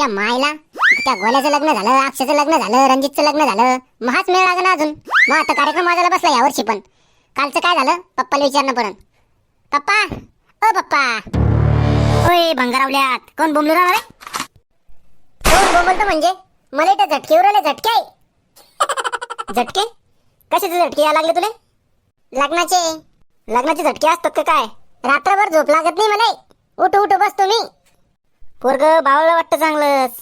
च्या मायला त्या गोल्याचं लग्न झालं अक्षयचं लग्न झालं रणजितचं लग्न झालं. महाच मेळ लागला अजून? मग आता कार्यक्रम माझ्याला बसला यावर्षी पण. कालचं काय झालं? पप्पाला विचारणं परत पप्पा! ओ पप्पा! ओय भंगारावल्यात. कोण बोंबलू ना रे? कोण बोंबलतो म्हणजे? मला इथं झटके उरले झटके. झटके? कशाचे झटके या लागले तुले? लग्नाचे? लग्नाचे झटके असतात का काय? रात्रभर झोप लागत नाही मला उठ उठ बसतो मी. पोरग बावळलं वाटतं चांगलंच.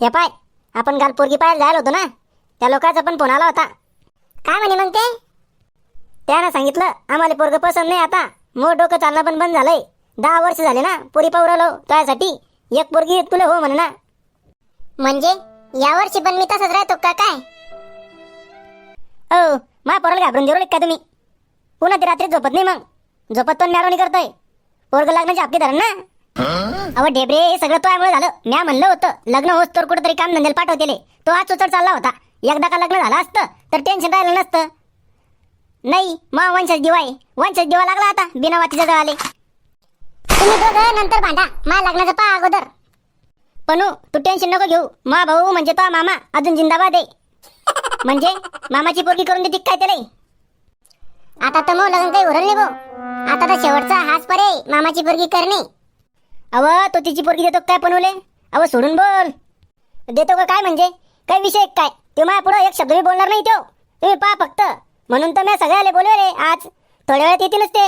हे पाय आपण काल पोरगी पाहायला जायला होतो ना? त्या लोकांचा पण फोन आला होता. काय म्हणे मग ते? त्यानं सांगितलं आम्हाला पोरग पसंत नाही आता. मोठ डोकं चालणं पण बंद झालंय. दहा वर्ष झाले ना पोरी पावरालो त्यासाठी. एक पोरगी तुला हो म्हणे ना. म्हणजे? यावर्षी पण मी तसंच राहतो का काय? ओ मा पोराला घाबरून देऊ का तुम्ही? पुन्हा ती रात्री झोपत नाही मग. झोपत पण मॅरोनी करतोय. पोरग लग्नाची आपली धरण ना. अहो डेबरे हे सगळं तो यामुळे झालं. म्या म्हणलं होतं लग्न होत तर कुठेतरी काम धंद्याला पाठवतेले. तो आज उचड चालला होता. एकदा का लग्न झालं असतं तर टेन्शन राहिलं नसतं. नाही मग वंशज दिवा आहे. वंशज दिवा लागला आता बिना त्याच्यात आले तुम्ही दोघं नंतर भांडा. मा लग्नाचं पहा अगोदर. पणू तू टेन्शन नको घेऊ. मा भाऊ म्हणजे तो मामा अजून जिंदाबाद आहे. म्हणजे? मामाची पोरगी करून देते काय त्याला? आता तर मग लग्न काही उरल नाही भाऊ आता तर शेवटचा हाच पर्याय मामाची पोरगी करणे. अव तो तिची पोरगी देतो काय पणवले अव सोडून बोल. देतो का काय म्हणजे? काय विषय काय? ते माझ्या पुढं एक शब्द मी बोलणार नाही तो. तुम्ही पहा फक्त. म्हणून तर मी सगळ्याला बोलवले आज. थोड्या वेळात येतीलच ते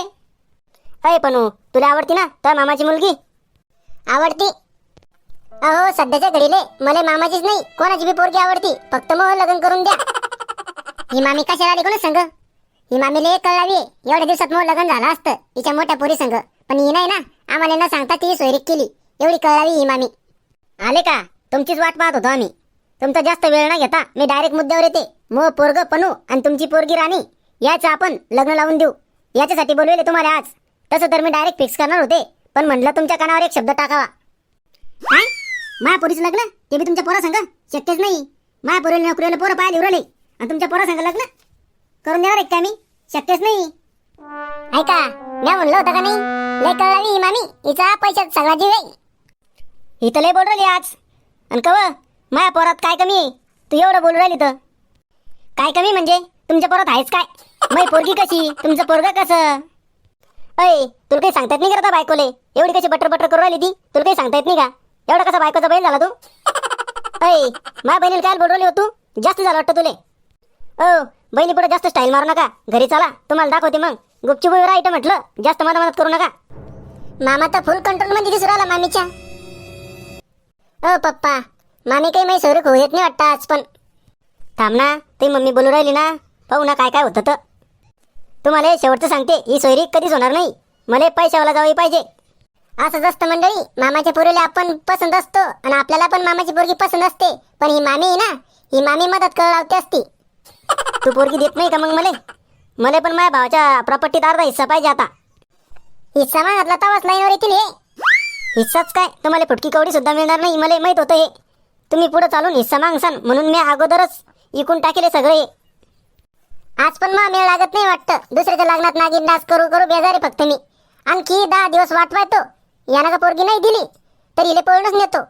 अय पणू तुला आवडती ना? तर मामाची मुलगी? आवडती. अहो सध्याच्या घडीले मला मामाचीच नाही कोणाची बी पोरगी आवडती. फक्त मग लग्न करून द्या. ही मामी कशाला आली कोणच संग ही मामीले कळावी एवढ्या दिवसात मग लग्न झालं असतं तिच्या मोठ्या पोरी संग पण ही नाही ना. आम्हाला न सांगता ती सोयरीक केली. एवढी कळावी ही मामी. आले का? तुमचीच वाट पाहत होतो आम्ही. तुमचा जास्त वेळ न घेता मी डायरेक्ट मुद्द्यावर येते. मग पोरग पनू आणि तुमची पोरगी राणी याचं आपण लग्न लावून देऊ. याच्यासाठी बोलवेले तुम्हाला आज. तसं तर मी डायरेक्ट फिक्स करणार होते. पण म्हटलं तुमच्या कानावर एक शब्द टाकावा. काय? लग्न? ते बी तुमच्या पोरा संग शक्यच नाही. माया पोरीला नोकरीला पोरं पाहायला उरले आणि तुमच्या पोरा संग लग्न? करून देणार एक का मी? शक्यच नाही. ऐका मी म्हणलं होतं का नाही? लय कळावी मामी. हिचा पैशात सगळा जीव आहे. इथं लय बोल राहिली आज. आणि कव? माया पोरात काय कमी आहे? तू एवढं बोलू राहिली तर. काय कमी म्हणजे? तुमच्या पोरात आहेच काय? मै पोरगी कशी? तुमचं पोरग कसं? अय तुला काही सांगता येत नाही करता बायकोले? एवढी कशी बटर बटर करू राहिली ती? तुला काही सांगता येत नाही का? एवढा कसा बायकोचा बहीण झाला तू? अय माझ्या बहिणीला काय बोलू राहिली हो तू? जास्त झालं वाटतं तुले. ओ बहिणी पुढे जास्त स्टाईल मारू नका. घरी चला. तुम्हाला दाखवते मग. गुपचूप राईट म्हटलं. जास्त मनामनात करू नका. मामा तर फुल कंट्रोलमध्ये दिसू राहिला मामीच्या. ओ पप्पा मामी काही माही सोयरीक होऊ येत नाही वाटतं आज पण. थांब ना ती मम्मी बोलू राहिली ना. पाहू ना काय काय होतं तर. तुम्हाला हे शेवटचं सांगते ही सोयरी कधीच होणार नाही. मला पैशावाला जावं पाहिजे. असंच असतं मंडळी मामाच्या पोरीला आपण पसंत असतो आणि आपल्याला पण मामाची पोरगी पसंत असते. पण ही मामी आहे ना ही मामी मदत कर लावते असती. तू पोरगी देत नाही का मग मला? मला पण माझ्या भावाच्या प्रॉपर्टीत अर्धा हिस्सा पाहिजे आता. हिस्सा मागितला तवाच लाईनवर येतील हे हिस्साच काय? तुम्हाला फुटकी कवडी सुद्धा मिळणार नाही मला माहीत होतं हे. तुम्ही पुढे चालून हिस्सा मागसान म्हणून मी अगोदरच इकून टाकेले सगळे. हे. आज पण मग मेळ लागत नाही वाटतं. दुसऱ्याच्या लग्नात नागिन डास करू करू बेजारी फक्त मी. आणखी दहा दिवस वाट पाहतो यानं का पोरगी नाही दिली? तर हिले पळूनच नेतो.